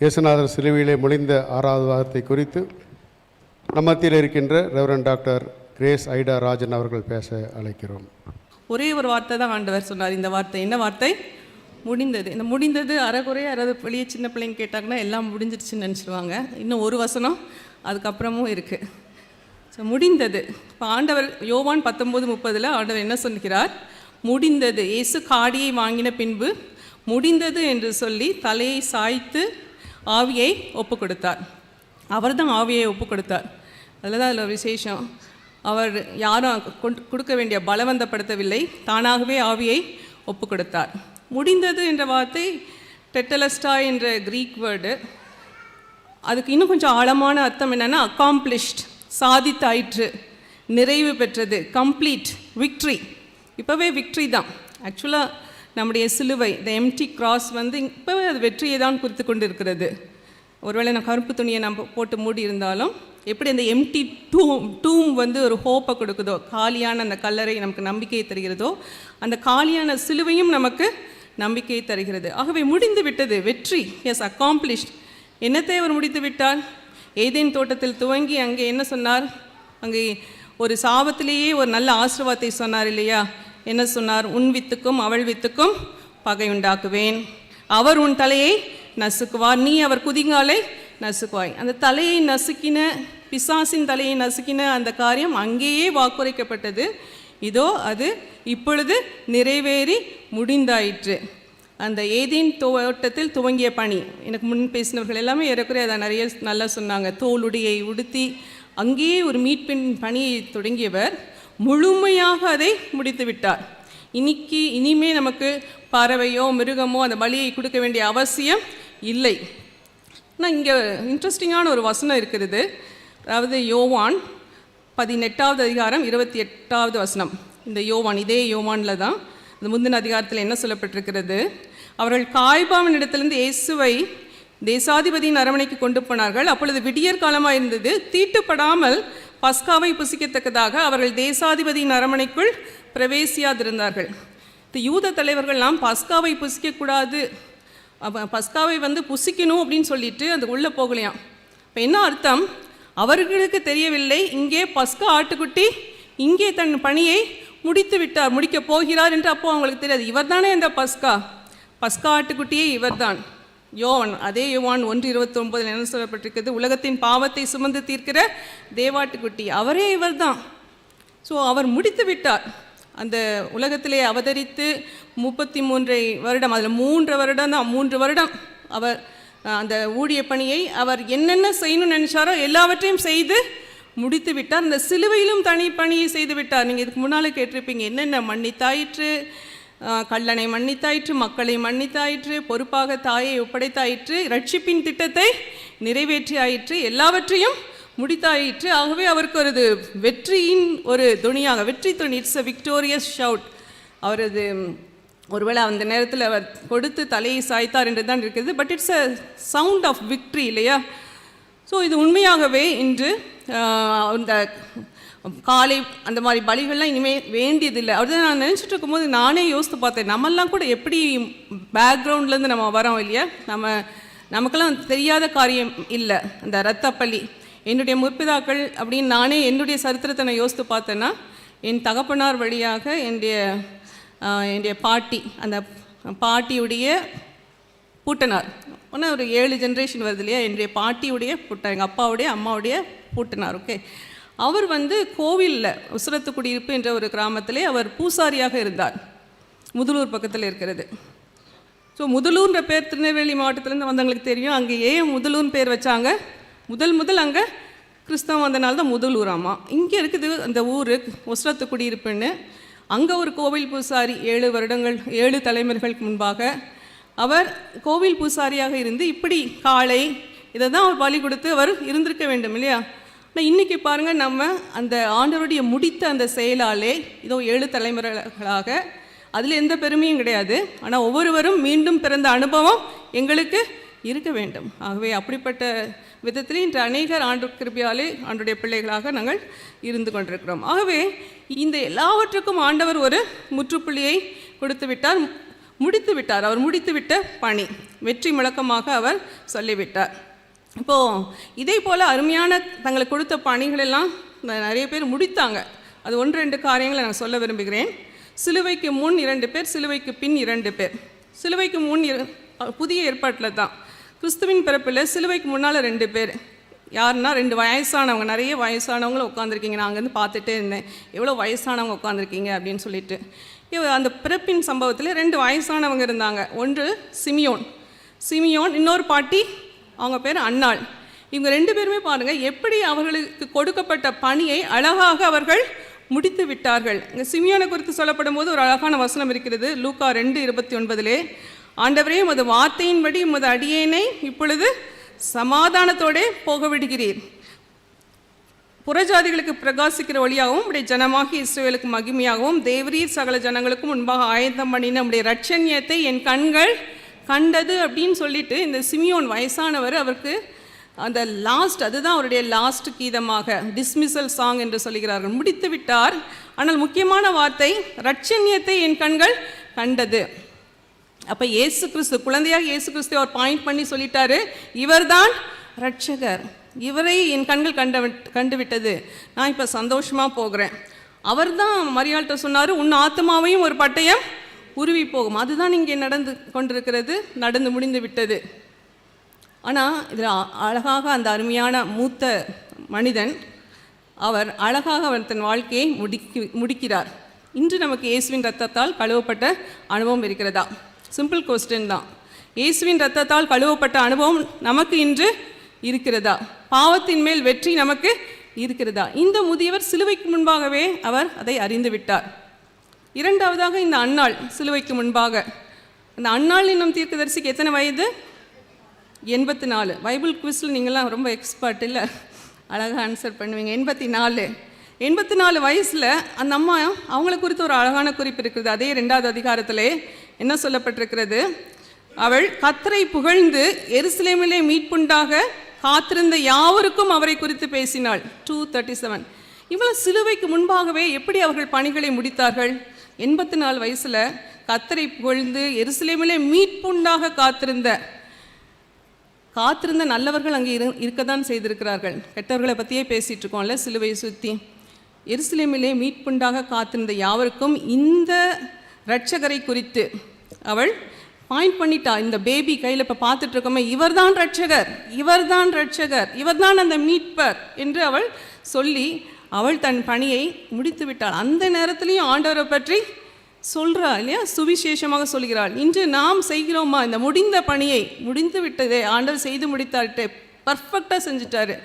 இயேசுநாதர் சிலுவையிலே முடிந்த ஆறாவது வாரத்தை குறித்து நம்மத்தியில் இருக்கின்ற ரெவரன் டாக்டர் கிரேஸ் ஐடா ராஜன் அவர்கள் பேச அழைக்கிறோம். ஒரே ஒரு வார்த்தை தான் ஆண்டவர் சொன்னார். இந்த வார்த்தை என்ன வார்த்தை? முடிந்தது. இந்த முடிந்தது அறகுறை யாராவது வெளியே சின்ன பிள்ளைங்க கேட்டாங்கன்னா எல்லாம் முடிஞ்சிருச்சுன்னு நினச்சிடுவாங்க இன்னும் ஒரு வசனம் அதுக்கப்புறமும் இருக்குது ஸோ முடிந்தது. இப்போ ஆண்டவர் யோவான் பத்தொம்போது முப்பதில் ஆண்டவர் என்ன சொல்கிறார்? முடிந்தது. இயேசு காடியை வாங்கின பின்பு முடிந்தது என்று சொல்லி தலையை சாய்த்து ஆவியை ஒப்பு கொடுத்தார் அவர் தான் ஆவியை ஒப்பு கொடுத்தார் அதில் தான் அதில் விசேஷம். அவர் யாரும் கொண்டு கொடுக்க வேண்டிய பலவந்தப்படுத்தவில்லை. தானாகவே ஆவியை ஒப்பு கொடுத்தார் முடிந்தது என்ற வார்த்தை டெட்டலஸ்டா என்ற கிரீக் வேர்டு அதுக்கு இன்னும் கொஞ்சம் ஆழமான அர்த்தம் என்னென்னா அக்காம்ப்ளிஷ்ட் சாதித்தாயிற்று நிறைவு பெற்றது கம்ப்ளீட் விக்ட்ரி இப்போவே விக்ட்ரி தான். ஆக்சுவலாக நம்முடைய சிலுவை த எம்டி கிராஸ் வந்து இப்போவே அது வெற்றியை தான் குறித்து கொண்டு இருக்கிறது ஒருவேளை நான் கருப்பு துணியை நம்ம போட்டு மூடி இருந்தாலும் எப்படி அந்த எம்டி டூம் டூம் வந்து ஒரு ஹோப்பை கொடுக்குதோ காலியான அந்த கல்லறை நமக்கு நம்பிக்கையை தருகிறதோ அந்த காலியான சிலுவையும் நமக்கு நம்பிக்கையை தருகிறது. ஆகவே முடிந்து விட்டது வெற்றி. எஸ் அக்காம்ப்ளிஷ்ட் என்னத்தை அவர் முடித்து விட்டார்? ஏதேன் தோட்டத்தில் துவங்கி அங்கே என்ன சொன்னார்? அங்கே ஒரு சாபத்திலேயே ஒரு நல்ல ஆசிர்வாதத்தை சொன்னார் இல்லையா? என்ன சொன்னார்? உன் வித்துக்கும் அவள் வித்துக்கும் பகை உண்டாக்குவேன். அவர் உன் தலையை நசுக்குவார். நீ அவர் குதிங்காலை நசுக்குவாய். அந்த தலையை நசுக்கின பிசாசின் தலையை நசுக்கின அந்த காரியம் அங்கேயே வாக்குரைக்கப்பட்டது. இதோ அது இப்பொழுது நிறைவேறி முடிந்தாயிற்று. அந்த ஏதேன் தோட்டத்தில் துவங்கிய பணி. எனக்கு முன் பேசினவர்கள் எல்லாமே ஏறக்குறைய அதை நிறைய நல்லா சொன்னாங்க. தோளுடையை உடுத்தி அங்கேயே ஒரு மீட்பின் பணியை தொடங்கியவர் முழுமையாக அதை முடித்து விட்டார். இன்னைக்கு இனிமே நமக்கு பறவையோ மிருகமோ அந்த பலியை கொடுக்க வேண்டிய அவசியம் இல்லை. ஆனால் இங்கே இன்ட்ரெஸ்டிங்கான ஒரு வசனம் இருக்கிறது. அதாவது யோவான் பதினெட்டாவது அதிகாரம் இருபத்தி எட்டாவது வசனம். இந்த யோவான் இதே யோவானில் தான். இந்த முந்தின அதிகாரத்தில் என்ன சொல்லப்பட்டிருக்கிறது? அவர்கள் காய்பாவின் இடத்திலிருந்து இயேசுவை தேசாதிபதியின் அரவணைக்கு கொண்டு போனார்கள். அப்பொழுது விடியற் காலமாக இருந்தது தீட்டுப்படாமல் பஸ்காவை புசிக்கத்தக்கதாக அவர்கள் தேசாதிபதியின் அரமனைக்குள் பிரவேசியாதிருந்தார்கள். இந்த யூத தலைவர்கள்லாம் பஸ்காவை புசிக்கக்கூடாது. பஸ்காவை வந்து புசிக்கணும் அப்படின்னு சொல்லிட்டு அது உள்ளே போகலையாம். இப்போ என்ன அர்த்தம்? அவர்களுக்கு தெரியவில்லை. இங்கே பஸ்கா ஆட்டுக்குட்டி இங்கே தன் பணியை முடித்து விட்டார் முடிக்கப் போகிறார் என்று அப்போ அவங்களுக்கு தெரியாது. இவர் தானே இந்த பஸ்கா? பஸ்கா ஆட்டுக்குட்டியே இவர்தான். யோவான் அதே யோவான் ஒன்று இருபத்தி ஒன்பதில் என்ன சொல்லப்பட்டிருக்கிறது? உலகத்தின் பாவத்தை சுமந்து தீர்க்கிற தேவாட்டுக்குட்டி அவரே இவர்தான். ஸோ அவர் முடித்து விட்டார். அந்த உலகத்திலே அவதரித்து முப்பத்தி மூன்றை வருடம் அதில் மூன்று வருடம் தான் மூன்று வருடம் அவர் அந்த ஊழிய பணியை அவர் என்னென்ன செய்யணும்னு நினச்சாரோ எல்லாவற்றையும் செய்து முடித்து விட்டார். அந்த சிலுவையிலும் தனி பணியை செய்து விட்டார். நீங்கள் இதுக்கு முன்னால் கேட்டிருப்பீங்க என்னென்ன மன்னித்தாயிற்று கள்ளனை மன்னித்தாயிற்று மக்களை மன்னித்தாயிற்று பொறுப்பாக தாயை ஒப்படைத்தாயிற்று ரட்சிப்பின் திட்டத்தை நிறைவேற்றியாயிற்று எல்லாவற்றையும் முடித்தாயிற்று. ஆகவே அவருக்கு ஒரு இது வெற்றியின் ஒரு துணியாக வெற்றி துணி இட்ஸ் அ விக்டோரியஸ் ஷவுட் அவரது ஒருவேளை அந்த நேரத்தில் அவர் கொடுத்து தலையை சாய்த்தார் என்று தான் இருக்குது but it's a sound of victory இல்லையா? ஸோ இது உண்மையாகவே இன்று அந்த காலை அந்த மாதிரி பலிகள்லாம் இனிமேல் வேண்டியதில்லை. அப்படி நான் நினச்சிட்டு இருக்கும்போது நானே யோசித்து பார்த்தேன். நம்மெல்லாம் கூட எப்படி பேக்ரவுண்ட்லேருந்து நம்ம வரோம் இல்லையா? நம்ம நமக்கெல்லாம் தெரியாத காரியம் இல்லை. அந்த ரத்தப்பள்ளி என்னுடைய முற்பிதாக்கள் அப்படின்னு நானே என்னுடைய சரித்திரத்தை நான் யோசித்து பார்த்தேன்னா என் தகப்பனார் வழியாக என்னுடைய என்னுடைய பாட்டி அந்த பாட்டியுடைய பூட்டனார். ஒன்று ஒரு ஏழு ஜென்ரேஷன் வருது இல்லையா? என்னுடைய பாட்டியுடைய பூட்ட எங்கள் அப்பாவுடைய அம்மாவுடைய பூட்டனார் ஓகே அவர் வந்து கோவிலில் உசுரத்து குடியிருப்பு என்ற ஒரு கிராமத்திலே அவர் பூசாரியாக இருந்தார். முதலூர் பக்கத்தில் இருக்கிறது. ஸோ முதலூர்ன்ற பேர் திருநெல்வேலி மாவட்டத்திலேருந்து வந்தவங்களுக்கு தெரியும். அங்கே ஏன் முதலூர்னு பேர் வச்சாங்க? முதல் முதல் அங்கே கிறிஸ்தவம் வந்தனால தான் முதலூராமா இங்கே இருக்குது அந்த ஊர் ஒஸ்ரத்து குடியிருப்புன்னு. அங்கே ஒரு கோவில் பூசாரி ஏழு வருடங்கள் ஏழு தலைமுறைகளுக்கு முன்பாக அவர் கோவில் பூசாரியாக இருந்து இப்படி காளை இதை தான் அவர் பலி கொடுத்து அவர் இருந்திருக்க வேண்டும் இல்லையா? ஆனால் இன்றைக்கி பாருங்கள் நம்ம அந்த ஆண்டவருடைய முடித்த அந்த செயலாலே இதோ ஏழு தலைமுறைகளாக அதில் எந்த பெருமையும் கிடையாது. ஆனால் ஒவ்வொருவரும் மீண்டும் பிறந்த அனுபவம் எங்களுக்கு இருக்க வேண்டும். ஆகவே அப்படிப்பட்ட விதத்தில் இன்று அநேகர் ஆண்டு கிருபியாலே ஆண்டுடைய பிள்ளைகளாக நாங்கள் இருந்து கொண்டிருக்கிறோம். ஆகவே இந்த எல்லாவற்றுக்கும் ஆண்டவர் ஒரு முற்றுப்புள்ளியை கொடுத்து விட்டார் முடித்து விட்டார். அவர் முடித்துவிட்ட பணி வெற்றி முழக்கமாக அவர் சொல்லிவிட்டார். இப்போது இதே போல் அருமையான தங்களுக்கு கொடுத்த பணிகளெல்லாம் நிறைய பேர் முடித்தாங்க. அது ஒன்று ரெண்டு காரியங்களை நான் சொல்ல விரும்புகிறேன். சிலுவைக்கு முன் இரண்டு பேர் சிலுவைக்கு பின் இரண்டு பேர். சிலுவைக்கு முன் இரு- புதிய ஏற்பாட்டில் தான். கிறிஸ்துவின் பிறப்பில் சிலுவைக்கு முன்னால் ரெண்டு பேர். யாருன்னா ரெண்டு வயசானவங்க நிறைய வயசானவங்களும் உட்காந்துருக்கீங்க நான் அங்கேருந்து பார்த்துட்டே இருந்தேன். எவ்வளோ வயசானவங்க உட்காந்துருக்கீங்க அப்படின்னு சொல்லிட்டு. இவ- அந்த பிறப்பின் சம்பவத்தில் ரெண்டு வயசானவங்க இருந்தாங்க. ஒன்று சிமியோன். சிமியோன் இன்னொரு பாட்டி அவங்க பேர் அன்னாள். இவங்க ரெண்டு பேருமே பாருங்கள் எப்படி அவர்களுக்கு கொடுக்கப்பட்ட பணியை அழகாக அவர்கள் முடித்து விட்டார்கள். இங்கே சிமியான குறித்து சொல்லப்படும் போது ஒரு அழகான வசனம் இருக்கிறது லூக்கா ரெண்டு இருபத்தி ஒன்பதிலே ஆண்டவரே உமது வார்த்தையின்படி உமது அடியேனை இப்பொழுது சமாதானத்தோடே போக விடுகிறீர் புறஜாதிகளுக்கு பிரகாசிக்கிற ஒளியாகவும் உடைய ஜனமாகி இஸ்ரேலுக்கு மகிமையாகவும் தேவரீர் சகல ஜனங்களுக்கும் முன்பாக ஆயத்தம் பண்ணின உடைய ரட்சண்யத்தை என் கண்கள் கண்டது அப்படின்னு சொல்லிட்டு இந்த சிமியோன் வயசானவர் அவருக்கு அந்த லாஸ்ட் அதுதான் அவருடைய லாஸ்ட் கீதமாக டிஸ்மிசல் சாங் என்று சொல்லுகிறார்கள். முடித்து விட்டார். ஆனால் முக்கியமான வார்த்தை ரட்சண்யத்தை என் கண்கள் கண்டது. அப்போ இயேசு கிறிஸ்து குழந்தையாக இயேசு கிறிஸ்து அவர் பாயிண்ட் பண்ணி சொல்லிட்டாரு இவர்தான் ரட்சகர் இவரை என் கண்கள் கண்ட கண்டுவிட்டது. நான் இப்போ சந்தோஷமாக போகிறேன். அவர் தான் மரியாள்கிட்ட சொன்னார் உன் ஆத்மாவையும் ஒரு பட்டயம் உருவி போகும். அதுதான் இங்கே நடந்து கொண்டிருக்கிறது நடந்து முடிந்து விட்டது. ஆனால் இதில் அழகாக அந்த அருமையான மூத்த மனிதன் அவர் அழகாக அவர் தன் வாழ்க்கையை முடிக்கி முடிக்கிறார். இன்று நமக்கு இயேசுவின் ரத்தத்தால் கழுவப்பட்ட அனுபவம் இருக்கிறதா? சிம்பிள் கொஸ்டின் தான். இயேசுவின் ரத்தத்தால் கழுவப்பட்ட அனுபவம் நமக்கு இன்று இருக்கிறதா? பாவத்தின் மேல் வெற்றி நமக்கு இருக்கிறதா? இந்த முதியவர் சிலுவைக்கு முன்பாகவே அவர் அதை அறிந்து விட்டார். இரண்டாவதாக இந்த அன்னாள் சிலுவைக்கு முன்பாக. அந்த அன்னாள் என்னும் தீர்க்கதரிசிக்கு எத்தனை வயது? எண்பத்தி நாலு பைபிள் குவிஸில் நீங்களாம் ரொம்ப எக்ஸ்பர்ட் இல்லை. அழகாக ஆன்சர் பண்ணுவீங்க. எண்பத்தி நாலு எண்பத்தி நாலு வயசில் அந்த அம்மா அவங்கள குறித்து ஒரு அழகான குறிப்பு இருக்குது. அதே ரெண்டாவது அதிகாரத்திலே என்ன சொல்லப்பட்டிருக்கிறது? அவள் கத்தரை புகழ்ந்து எருசலேமிலே மீட்புண்டாக காத்திருந்த யாவருக்கும் அவரை குறித்து பேசினாள். டூ தேர்ட்டி செவன் இவ்வளோ சிலுவைக்கு முன்பாகவே எப்படி அவர்கள் பணிகளை முடித்தார்கள்? எண்பத்தி நாலு வயசில் கத்தரை புகழ்ந்து எருசலேமிலே மீட்புண்டாக காத்திருந்த காத்திருந்த நல்லவர்கள் அங்கே இரு இருக்க தான் செய்திருக்கிறார்கள். கெட்டவர்களை பற்றியே பேசிகிட்டு இருக்கோம்ல சிலுவையை சுற்றி எருசலேமிலே மீட்புண்டாக காத்திருந்த யாவருக்கும் இந்த ரட்சகரை குறித்து அவள் பாயிண்ட் பண்ணிட்டா. இந்த பேபி கையில் இப்போ பார்த்துட்ருக்கோமே இவர் இவர்தான் ரட்சகர் இவர்தான் ரட்சகர் இவர் தான் அந்த மீட்பர் என்று அவள் சொல்லி அவள் தன் பணியை முடித்து விட்டாள் அந்த நேரத்திலையும் ஆண்டவரை பற்றி சொல்கிறாள் இல்லையா? சுவிசேஷமாக சொல்கிறாள். இன்று நாம் செய்கிறோமா? இந்த முடிந்த பணியை முடிந்து விட்டதே. ஆண்டவர் செய்து முடித்தாட்டு பர்ஃபெக்டாக செஞ்சுட்டாரு.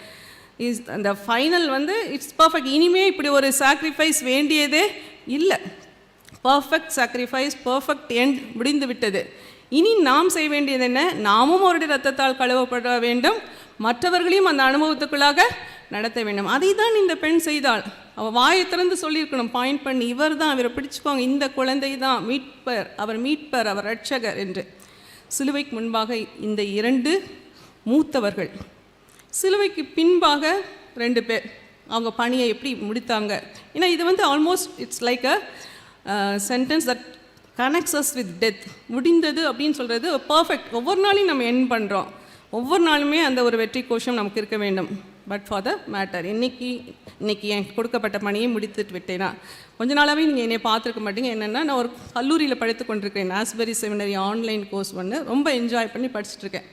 இஸ் அந்த ஃபைனல் வந்து இட்ஸ் பர்ஃபெக்ட் இனிமே இப்படி ஒரு சாக்ரிஃபைஸ் வேண்டியதே இல்லை. பர்ஃபெக்ட் சாக்ரிஃபைஸ் பர்ஃபெக்ட் எண்ட் முடிந்து விட்டது. இனி நாம் செய்ய வேண்டியது என்ன? நாமும் அவருடைய ரத்தத்தால் கழுவப்பட வேண்டும். மற்றவர்களையும் அந்த அனுபவத்துக்குள்ளாக நடத்த வேண்டும். அதை தான் இந்த பெண் செய்தாள். அவள் வாயை திறந்து சொல்லியிருக்கணும். பாயிண்ட் பண்ணி இவர் தான் இவரை பிடிச்சிக்கோங்க இந்த குழந்தை தான் மீட்பர் அவர் மீட்பர் அவர் ரட்சகர் என்று. சிலுவைக்கு முன்பாக இந்த இரண்டு மூத்தவர்கள். சிலுவைக்கு பின்பாக ரெண்டு பேர். அவங்க பணியை எப்படி முடித்தாங்க? ஏன்னா இது வந்து almost it's like a sentence that connects us with death முடிந்தது அப்படின்னு சொல்கிறது பர்ஃபெக்ட் ஒவ்வொரு நாளையும் நம்ம என் பண்ணுறோம் ஒவ்வொரு நாளுமே அந்த ஒரு வெற்றி கோஷம் நமக்கு இருக்க வேண்டும். பட் ஃபார் த மேட்டர் இன்னைக்கு இன்னைக்கு என் கொடுக்கப்பட்ட பணியை முடித்துட்டு விட்டேனா? கொஞ்ச நாளாகவே நீங்கள் என்னை பார்த்துருக்க மாட்டீங்க. என்னென்னா நான் ஒரு கல்லூரியில் படித்து கொண்டிருக்கிறேன். ஆஸ்பெரி செமினரி ஆன்லைன் கோர்ஸ் ஒன்று ரொம்ப என்ஜாய் பண்ணி படிச்சுட்ருக்கேன்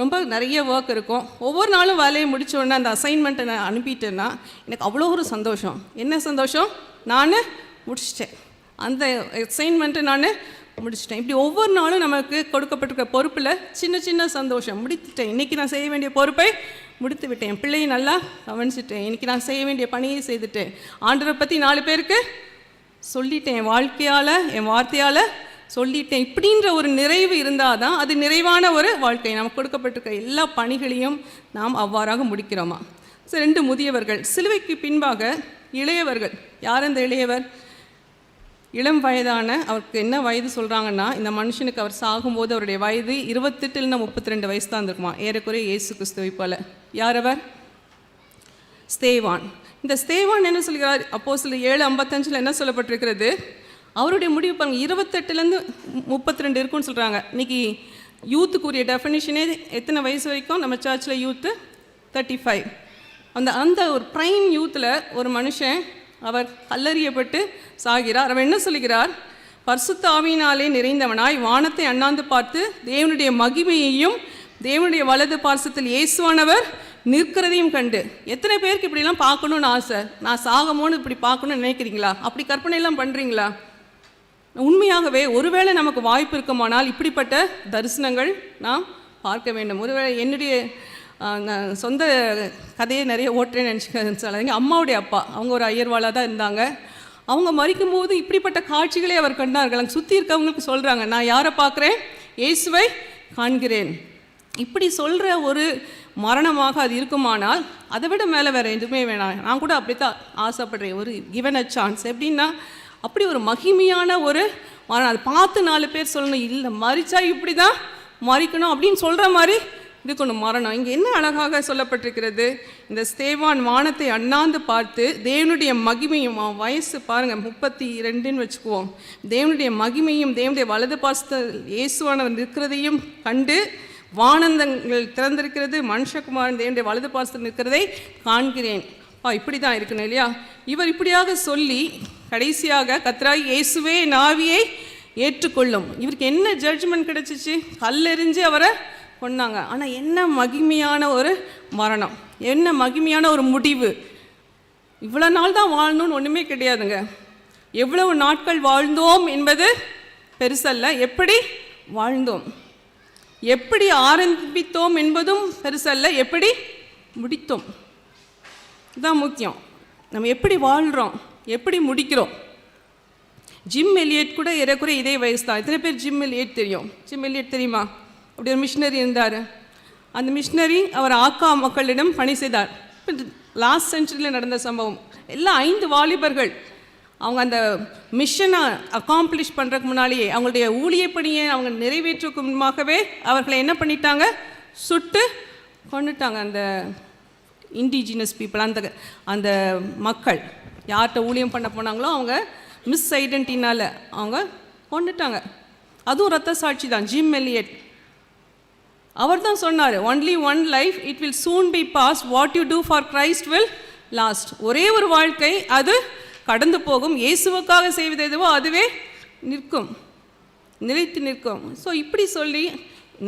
ரொம்ப நிறைய ஒர்க் இருக்கும். ஒவ்வொரு நாளும் வேலையை முடிச்ச உடனே அந்த அசைன்மெண்ட்டை நான் அனுப்பிட்டேன்னா எனக்கு அவ்வளோ ஒரு சந்தோஷம். என்ன சந்தோஷம்? நான் முடிச்சிட்டேன். அந்த அசைன்மெண்ட்டை நான் முடிச்சிட்டேன். இப்படி ஒவ்வொரு நாளும் நமக்கு கொடுக்கப்பட்டிருக்க பொறுப்பில் சின்ன சின்ன சந்தோஷம். முடித்துட்டேன். இன்றைக்கி நான் செய்ய வேண்டிய பொறுப்பை முடித்து விட்டேன். என் பிள்ளையை நல்லா கவனிச்சிட்டேன். இன்றைக்கி நான் செய்ய வேண்டிய பணியை செய்துட்டேன். ஆண்டரை பற்றி நாலு பேருக்கு சொல்லிட்டேன். என் வாழ்க்கையால் என் வார்த்தையால் சொல்லிட்டேன். இப்படின்ற ஒரு நிறைவு இருந்தால் தான் அது நிறைவான ஒரு வாழ்க்கை. நமக்கு கொடுக்கப்பட்டிருக்க எல்லா பணிகளையும் நாம் அவ்வாறாக முடிக்கிறோமா? ஸோ ரெண்டு முதியவர்கள். சிலுவைக்கு பின்பாக இளையவர்கள். யார் அந்த இளையவர்? இளம் வயதான அவருக்கு என்ன வயது சொல்கிறாங்கன்னா இந்த மனுஷனுக்கு அவர் சாகும்போது அவருடைய வயது இருபத்தெட்டு முப்பத்தி ரெண்டு வயசு தான் இருக்குமா ஏறக்குறைய இயேசு கிறிஸ்துவை போல. யார் அவர்? ஸ்தேவான். இந்த ஸ்தேவான் என்ன சொல்கிறார்? அப்போ சில ஏழு ஐம்பத்தஞ்சில் என்ன சொல்லப்பட்டிருக்கிறது? அவருடைய முடிவு பாருங்கள் இருபத்தெட்டுலேருந்து முப்பத்தி ரெண்டு இருக்குன்னு சொல்கிறாங்க இன்னைக்கு யூத்துக்குரிய டெஃபினிஷனே எத்தனை வயசு வரைக்கும்? நம்ம சர்ச்சில் யூத்து தேர்ட்டி ஃபைவ் அந்த அந்த ஒரு ப்ரைம் யூத்தில் ஒரு மனுஷன் அவர் கல்லறியப்பட்டு சாகிறார். அவர் என்ன சொல்லுகிறார்? பரிசுத்த ஆவியினாலே நிறைந்தவனாய் வானத்தை அண்ணாந்து பார்த்து தேவனுடைய மகிமையையும் தேவனுடைய வலது பார்சத்தில் இயேசுவானவர் நிற்கிறதையும் கண்டு. எத்தனை பேருக்கு இப்படிலாம் பார்க்கணும்னு ஆசை? நான் சாகமோன்னு இப்படி பார்க்கணும்னு நினைக்கிறீங்களா? அப்படி கற்பனையெல்லாம் பண்ணுறீங்களா உண்மையாகவே ஒருவேளை நமக்கு வாய்ப்பு இருக்குமானால் இப்படிப்பட்ட தரிசனங்கள் நாம் பார்க்க வேண்டும். ஒருவேளை என்னுடைய நான் சொந்த கதையை நிறைய ஓட்டுறேன்னு நினச்சிக்க எங்கள் அம்மாவுடைய அப்பா அவங்க ஒரு ஐயர்வாளாக தான் இருந்தாங்க. அவங்க மறிக்கும் போது இப்படிப்பட்ட காட்சிகளே அவர் கண்டார்கள். அங்கே சுற்றி இருக்கவங்களுக்கு சொல்கிறாங்க நான் யாரை பார்க்குறேன்? இயேசுவை காண்கிறேன். இப்படி சொல்கிற ஒரு மரணமாக அது இருக்குமானால் அதை விட மேலே வேறு எதுவுமே வேணாம். நான் கூட அப்படி தான் ஆசைப்படுறேன். ஒரு கிவன் அ சான்ஸ் எப்படின்னா அப்படி ஒரு மகிமையான ஒரு மரணம். அதை பார்த்து நாலு பேர் சொல்லணும் இல்லை மறிச்சா இப்படி தான் மறிக்கணும் அப்படின்னு சொல்கிற மாதிரி இருக்கணும் மரணம். இங்கே என்ன அழகாக சொல்லப்பட்டிருக்கிறது? இந்த ஸ்தேவான் வானத்தை அண்ணாந்து பார்த்து தேவனுடைய மகிமையும் அவன் வயசு பாருங்கள் முப்பத்தி ரெண்டுன்னு வச்சுக்குவோம். தேவனுடைய மகிமையும் தேவனுடைய வலது பாசத்த இயேசுவானவர் இருக்கிறதையும் கண்டு வானந்தங்கள் திறந்திருக்கிறது மனுஷகுமாரன் தேவனுடைய வலது பாசத்தில் நிற்கிறதை காண்கிறேன். ஆ இப்படி தான் இருக்கணும் இல்லையா? இவர் இப்படியாக சொல்லி கடைசியாக கத்ராய் இயேசுவே நாவியை ஏற்றுக்கொள்ளும். இவருக்கு என்ன ஜட்ஜ்மெண்ட் கிடைச்சிச்சு? கல்லெறிஞ்சு அவரை கொன்னாங்க. ஆனால் என்ன மகிமையான ஒரு மரணம். என்ன மகிமையான ஒரு முடிவு. இவ்வளோ நாள் தான் வாழணும்னு ஒன்றுமே கிடையாதுங்க. எவ்வளவு நாட்கள் வாழ்ந்தோம் என்பது பெருசல்ல. எப்படி வாழ்ந்தோம்? எப்படி ஆரம்பித்தோம் என்பதும் பெருசல்ல. எப்படி முடித்தோம்? இதுதான் முக்கியம். நம்ம எப்படி வாழ்கிறோம் எப்படி முடிக்கிறோம்? ஜிம் எலியட் கூட ஏறக்குறைய இதே வயசு தான் எத்தனை பேர் ஜிம் எலியட் தெரியும்? ஜிம் எலியட் தெரியுமா? அப்படி ஒரு மிஷினரி இருந்தார். அந்த மிஷினரி அவர் ஆக்கா மக்களிடம் பணி செய்தார். லாஸ்ட் செஞ்சுரியில் நடந்த சம்பவம். எல்லாம் ஐந்து வாலிபர்கள் அவங்க அந்த மிஷனை அக்காம்ப்ளிஷ் பண்ணுறதுக்கு முன்னாலேயே அவங்களுடைய ஊழிய பணியை அவங்க நிறைவேற்றுக்கு முன்பாகவே அவர்களை என்ன பண்ணிட்டாங்க? சுட்டு கொண்டுட்டாங்க அந்த இண்டிஜினஸ் பீப்புள் அந்த அந்த மக்கள். யார்கிட்ட ஊழியம் பண்ண போனாங்களோ அவங்க மிஸ் ஐடென்டினால் அவங்க கொண்டுட்டாங்க அதுவும் ரத்த சாட்சி தான். ஜிம் எலியட் அவர் தான் சொன்னார் only one life it will soon be past what you do for Christ will last ஒரே ஒரு வாழ்க்கை அது கடந்து போகும். இயேசுவுக்காக செய்வது எதுவோ அதுவே நிற்கும் நிலைத்து நிற்கும். ஸோ இப்படி சொல்லி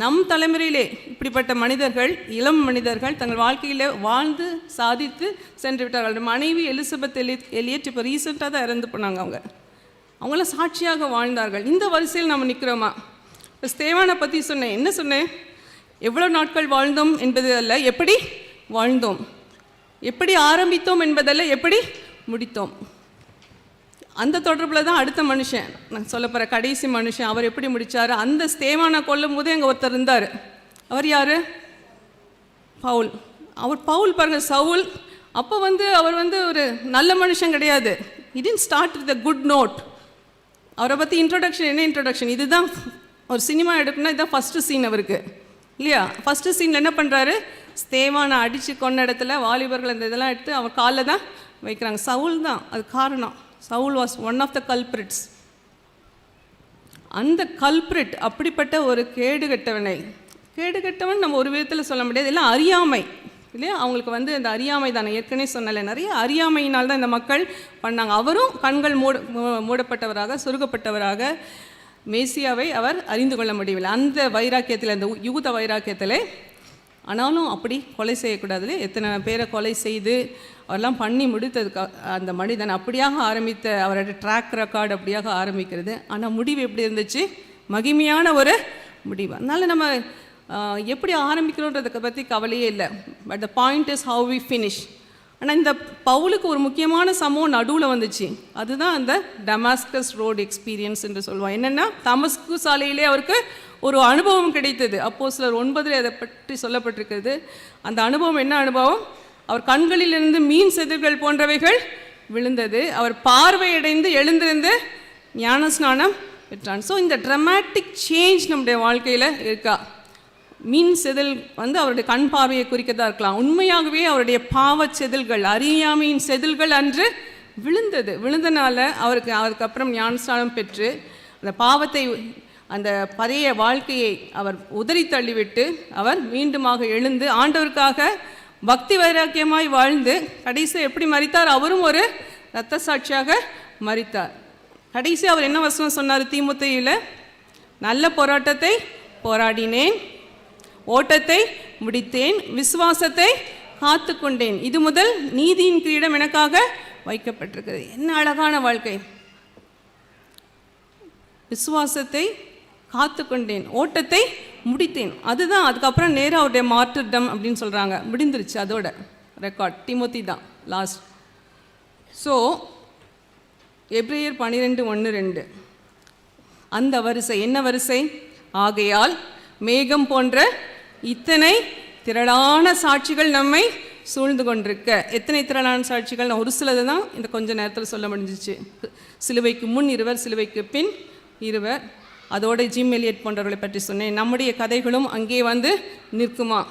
நம் தலைமுறையிலே இப்படிப்பட்ட மனிதர்கள் இளம் மனிதர்கள் தங்கள் வாழ்க்கையில் வாழ்ந்து சாதித்து சென்று விட்டார்கள். மனைவி எலிசபெத் எலி எலியட் இப்போ ரீசெண்டாக தான் இறந்து போனாங்க அவங்க. அவங்களாம் சாட்சியாக வாழ்ந்தார்கள். இந்த வரிசையில் நம்ம நிற்கிறோமா இப்போ ஸ்தேவானை பற்றி சொன்னேன். என்ன சொன்னேன்? எவ்வளோ நாட்கள் வாழ்ந்தோம் என்பது அல்ல எப்படி வாழ்ந்தோம்? எப்படி ஆரம்பித்தோம் என்பதல்ல எப்படி முடித்தோம்? அந்த தொடர்பில் தான் அடுத்த மனுஷன் நான் சொல்ல போகிற கடைசி மனுஷன் அவர் எப்படி முடித்தார் அந்த ஸ்தேவானை கொல்லும் போதே அங்கே ஒருத்தர் இருந்தார். அவர் யார்? பவுல். அவர் பவுல் பாருங்கள் சவுல். அப்போ வந்து அவர் வந்து ஒரு நல்ல மனுஷன் கிடையாது. இடின் ஸ்டார்ட் வித் குட் நோட் அவரை பற்றி இன்ட்ரொடக்ஷன் என்ன இன்ட்ரொடக்ஷன் இதுதான் ஒரு சினிமா எடுக்கணும்னா இதுதான் ஃபஸ்ட்டு சீன் அவருக்கு. இல்லையா? ஃபஸ்ட்டு சீனில் என்ன பண்ணுறாரு ஸ்தேவானை அடித்து கொண்ட இடத்துல வாலிபர்கள் இந்த இதெல்லாம் எடுத்து அவர் காலில் தான் வைக்கிறாங்க. சவுல் தான். அது காரணம். Saul was one of the culprits அந்த கல்பிரிட் அப்படிப்பட்ட ஒரு கேடுகட்டவனை கேடுகட்டவன் நம்ம ஒரு விதத்தில் சொல்ல முடியாது. எல்லாம் அறியாமை. இல்லையா? அவங்களுக்கு வந்து இந்த அறியாமை தானே. ஏற்கனவே சொன்னல நிறைய அறியாமையினால் தான் இந்த மக்கள் பண்ணாங்க. அவரும் கண்கள் மூட மூ- மூடப்பட்டவராக சுருக்கப்பட்டவராக மேசியாவை அவர் அறிந்து கொள்ள முடியவில்லை. அந்த வைராக்கியத்தில் அந்த யூத வைராக்கியத்தில் ஆனாலும் அப்படி கொலை செய்யக்கூடாது. எத்தனை பேரை கொலை செய்து அவரெல்லாம் பண்ணி முடித்ததுக்கு அந்த மனிதன் அப்படியாக ஆரம்பித்த அவரோட ட்ராக் ரெக்கார்டு அப்படியாக ஆரம்பிக்கிறது. ஆனால் முடிவு எப்படி இருந்துச்சு? மகிமையான ஒரு முடிவு. அதனால் நம்ம எப்படி ஆரம்பிக்கிறோன்றதை பற்றி கவலையே இல்லை. But the point is how we finish ஆனால் இந்த பவுலுக்கு ஒரு முக்கியமான சம்பவம் நடுவில் வந்துச்சு. அதுதான் அந்த டமாஸ்கஸ் ரோடு எக்ஸ்பீரியன்ஸ் என்று சொல்லுவான் என்னென்னா தமஸ்கு சாலையிலே அவருக்கு ஒரு அனுபவம் கிடைத்தது. அப்போ சிலர் ஒன்பதில் அதை பற்றி சொல்லப்பட்டிருக்கிறது. அந்த அனுபவம் என்ன அனுபவம்? அவர் கண்களிலிருந்து மீன் செதிர்கள் போன்றவைகள் விழுந்தது. அவர் பார்வையடைந்து எழுந்திருந்து ஞானஸ்நானம் பெற்றான். ஸோ இந்த ட்ரமாட்டிக் சேஞ்ச் நம்முடைய வாழ்க்கையில் இருக்கா? மீன் செதில் வந்து அவருடைய கண் பார்வையை குறிக்கதா இருக்கலாம். உண்மையாகவே அவருடைய பாவ செதில்கள் அறியாமையின் செதில்கள் அன்று விழுந்தது. விழுந்தனால அவருக்கு அதுக்கப்புறம் ஞானஸ்தானம் பெற்று அந்த பாவத்தை அந்த பழைய வாழ்க்கையை அவர் உதறி தள்ளிவிட்டு அவர் மீண்டுமாக எழுந்து ஆண்டவருக்காக பக்தி வைராக்கியமாய் வாழ்ந்து கடைசி எப்படி மறித்தார் அவரும் ஒரு இரத்த சாட்சியாக மறித்தார் கடைசி அவர் என்ன வசனம் சொன்னார் திமுத்தையில்? நல்ல போராட்டத்தை போராடினேன் ஓட்டத்தை முடித்தேன் விசுவாசத்தை காத்து கொண்டேன் இது முதல் நீதியின் கிரீடம் எனக்காக வைக்கப்பட்டிருக்கிறது. என்ன அழகான வாழ்க்கை. விசுவாசத்தை காத்து கொண்டேன் ஓட்டத்தை முடித்தேன். அதுதான் அதுக்கப்புறம் நேராக அவருடைய மாற்றுடம் அப்படின்னு சொல்கிறாங்க முடிந்துருச்சு அதோட ரெக்கார்ட் டிமோத்தி தான் லாஸ்ட் ஸோ எப்ரேயர் பன்னிரெண்டு ஒன்று ரெண்டு. அந்த வரிசை என்ன வரிசை? ஆகையால் மேகம் போன்ற இத்தனை திரளான சாட்சிகள் நம்மை சூழ்ந்து கொண்டிருக்க. எத்தனை திரளான சாட்சிகள்? நான் ஒரு சிலது தான் இந்த கொஞ்ச நேரத்தில் சொல்ல முடிஞ்சிச்சு. சிலுவைக்கு முன் இருவர் சிலுவைக்கு பின் இருவர். அதோட ஜிம் எலியட் போன்றவர்களை பற்றி சொன்னேன். நம்முடைய கதைகளும் அங்கே வந்து நிற்குமா?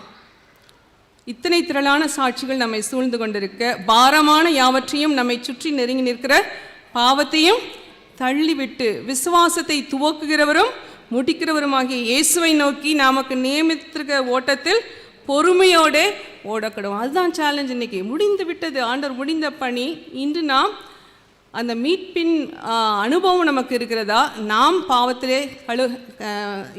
இத்தனை திரளான சாட்சிகள் நம்மை சூழ்ந்து கொண்டிருக்க. பாரமான யாவற்றையும் நம்மை சுற்றி நெருங்கி நிற்கிற பாவத்தையும் தள்ளிவிட்டு விசுவாசத்தை துவக்குகிறவரும் முடிக்கிறவருமாகிய இயேசுவை நோக்கி நமக்கு நியமித்திருக்க ஓட்டத்தில் பொறுமையோடு ஓடக்கடும் அதுதான் சேலஞ்ச் இன்னைக்கு. முடிந்து விட்டது. ஆண்டவர் முடிந்த பணி. இன்று நாம் அந்த மீட்பின் அனுபவம் நமக்கு இருக்கிறதா? நாம் பாவத்திலே கழு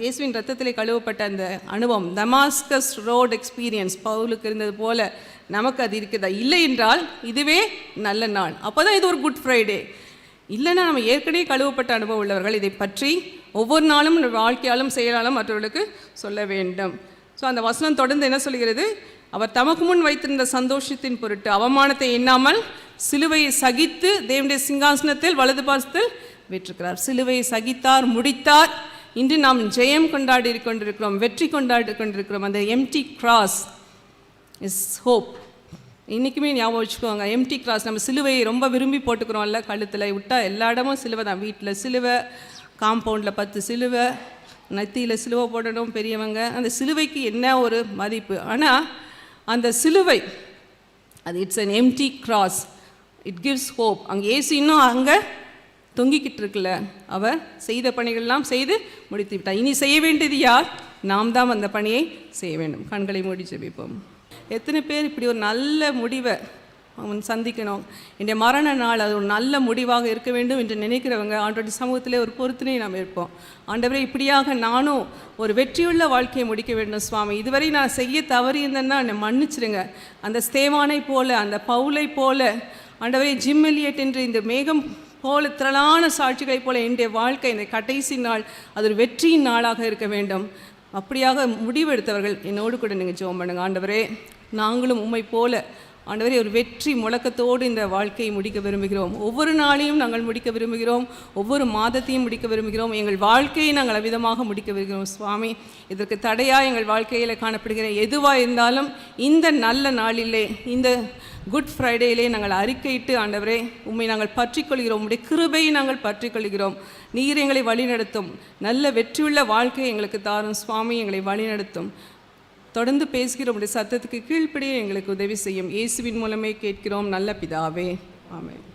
இயேசுவின் ரத்தத்திலே கழுவப்பட்ட அந்த அனுபவம். தமாஸ்கஸ் ரோட் எக்ஸ்பீரியன்ஸ் பவுலுக்கு இருந்தது போல நமக்கு அது இருக்குதா இல்லை என்றால் இதுவே நல்ல நாள். அப்போ தான் இது ஒரு குட் ஃப்ரைடே இல்லைன்னா நம்ம ஏற்கனவே கழுவப்பட்ட அனுபவம் உள்ளவர்கள் இதை பற்றி ஒவ்வொரு நாளும் வாழ்க்கையாலும் செயலாலும் மற்றவர்களுக்கு சொல்ல வேண்டும். ஸோ அந்த வசனம் தொடர்ந்து என்ன சொல்கிறது? அவர் தமக்கு முன் வைத்திருந்த சந்தோஷத்தின் பொருட்டு அவமானத்தை எண்ணாமல் சிலுவையை சகித்து தேவனுடைய சிங்காசனத்தில் வலது பாசத்தில் வெற்றிருக்கிறார் சிலுவையை சகித்தார் முடித்தார். இன்று நாம் ஜெயம் கொண்டாடி கொண்டிருக்கிறோம் வெற்றி கொண்டாடி கொண்டிருக்கிறோம். அந்த எம்டி கிராஸ் இஸ் ஹோப் இன்றைக்குமே ஞாபகம் வச்சுக்கோங்க. எம்டி கிராஸ் நம்ம சிலுவையை ரொம்ப விரும்பி போட்டுக்கிறோம்ல கழுத்தில். விட்டால் எல்லா இடமும் சிலுவை தான். வீட்டில் சிலுவை காம்பவுண்டில் பத்து சிலுவை நத்தியில் சிலுவை போடணும் பெரியவங்க. அந்த சிலுவைக்கு என்ன ஒரு மதிப்பு? ஆனால் அந்த சிலுவை அது it's an empty cross it gives hope அங்கே ஏசு இன்னும் அங்கே தொங்கிக்கிட்டு இருக்குல்ல அவர் செய்த பணிகள்லாம் செய்து முடித்து விட்டார் இனி செய்ய வேண்டியது யார்? நாம் தான் அந்த பணியை செய்ய வேண்டும். கண்களை மூடி ஜெபிப்போம். எத்தனை பேர் இப்படி ஒரு நல்ல முடிவை அவன் சந்திக்கணும்? என்னுடைய மரண நாள் அது ஒரு நல்ல முடிவாக இருக்க வேண்டும் என்று நினைக்கிறவங்க ஆண்டோடைய சமூகத்திலே ஒரு பொறுத்தினை நாம் இருப்போம் ஆண்டவரே இப்படியாக நானும் ஒரு வெற்றியுள்ள வாழ்க்கையை முடிக்க வேண்டும் சுவாமி. இதுவரை நான் செய்ய தவறியிருந்தேன்னா என்னை மன்னிச்சிடுங்க அந்த ஸ்தேவானை போல அந்த பவுலை போல ஆண்டவரே ஜிம் எலியட் என்று இந்த மேகம் போல திரளான சாட்சிகளைப் போல என்னுடைய வாழ்க்கை இந்த கடைசி நாள் அது ஒரு வெற்றியின் நாளாக இருக்க வேண்டும். அப்படியாக முடிவெடுத்தவர்கள் என்னோடு கூட நீங்கள் ஜோம் பண்ணுங்க. ஆண்டவரே நாங்களும் உம்மை போல. ஆண்டவரே ஒரு வெற்றி முழக்கத்தோடு இந்த வாழ்க்கையை முடிக்க விரும்புகிறோம். ஒவ்வொரு நாளையும் நாங்கள் முடிக்க விரும்புகிறோம். ஒவ்வொரு மாதத்தையும் முடிக்க விரும்புகிறோம். எங்கள் வாழ்க்கையை நாங்கள் அவிதமாக முடிக்க விரும்புகிறோம். சுவாமி இதற்கு தடையாக எங்கள் வாழ்க்கையில் காணப்படுகிற எதுவாக இருந்தாலும் இந்த நல்ல நாளிலே இந்த குட் ஃப்ரைடேயிலே நாங்கள் அறிக்கையிட்டு ஆண்டவரே உம்மை நாங்கள் பற்றிக்கொள்கிறோம். உடைய கிருபையை நாங்கள் பற்றிக்கொள்கிறோம். நீர் எங்களை வழிநடத்தும். நல்ல வெற்றியுள்ள வாழ்க்கையை எங்களுக்கு தாரும். சுவாமி எங்களை வழிநடத்தும். தொடர்ந்து பேசுகிற உடைய சத்தத்துக்கு கீழ்ப்படியே எங்களுக்கு உதவி செய்யும். இயேசுவின் மூலமே கேட்கிறோம். நல்ல பிதாவே. ஆமாம்